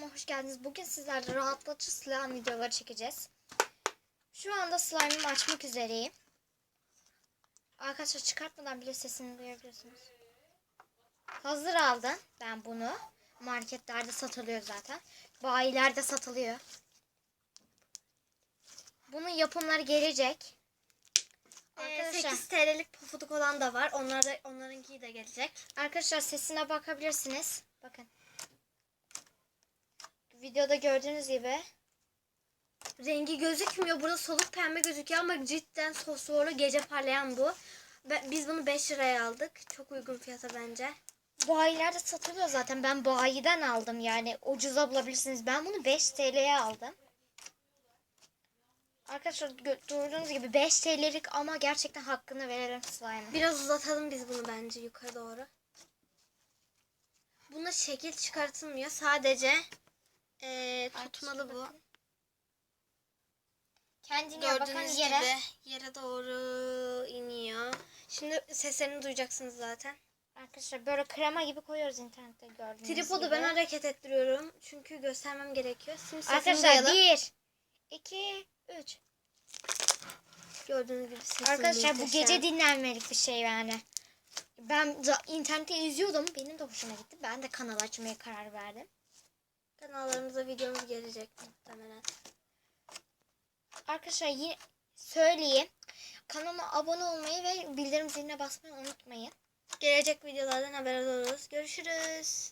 kanalıma hoş geldiniz. Bugün sizlerle rahatlatıcı slime videoları çekeceğiz. Şu anda slime'ımı açmak üzereyim. Arkadaşlar çıkartmadan bile sesini duyabiliyorsunuz. Hazır aldım ben bunu. Marketlerde satılıyor zaten. Bayilerde satılıyor. Bunun yapımları gelecek. Arkadaşlar, 8 TL'lik pofuduk olan da var. Onlar da onlarınki de gelecek. arkadaşlar sesine bakabilirsiniz. Bakın. Videoda gördüğünüz gibi Rengi gözükmüyor. Burada soluk pembe gözüküyor ama cidden fosforlu gece parlayan bu. Biz bunu 5 liraya aldık. Çok uygun fiyata bence. Bayilerde satılıyor zaten. Ben bayiden aldım yani. Ucuza bulabilirsiniz. Ben bunu 5 TL'ye aldım. Arkadaşlar gö- gördüğünüz gibi 5 TL'lik ama gerçekten hakkını verelim slime'ın. Biraz uzatalım biz bunu bence yukarı doğru. Bunda şekil çıkartılmıyor. Sadece eee, tutmalı bu. Kendini yap, bakan Gördüğünüz yere. gibi yere doğru iniyor. Şimdi seslerini duyacaksınız zaten. Arkadaşlar böyle krema gibi koyuyoruz internette gördüğünüz Tripodu gibi. ben hareket ettiriyorum. Çünkü göstermem gerekiyor. Şimdi sesini Arkadaşlar duyalım. 1 2 3 Gördüğünüz gibi sesim Arkadaşlar bu gece dinlenmelik bir şey yani. Ben internette izliyordum. Benim de hoşuma gitti. Ben de kanal açmaya karar verdim. Kanallarımıza videomuz gelecek muhtemelen. Arkadaşlar yine söyleyeyim. Kanalıma abone olmayı ve bildirim ziline basmayı unutmayın. Gelecek videolardan haber alırız. Görüşürüz.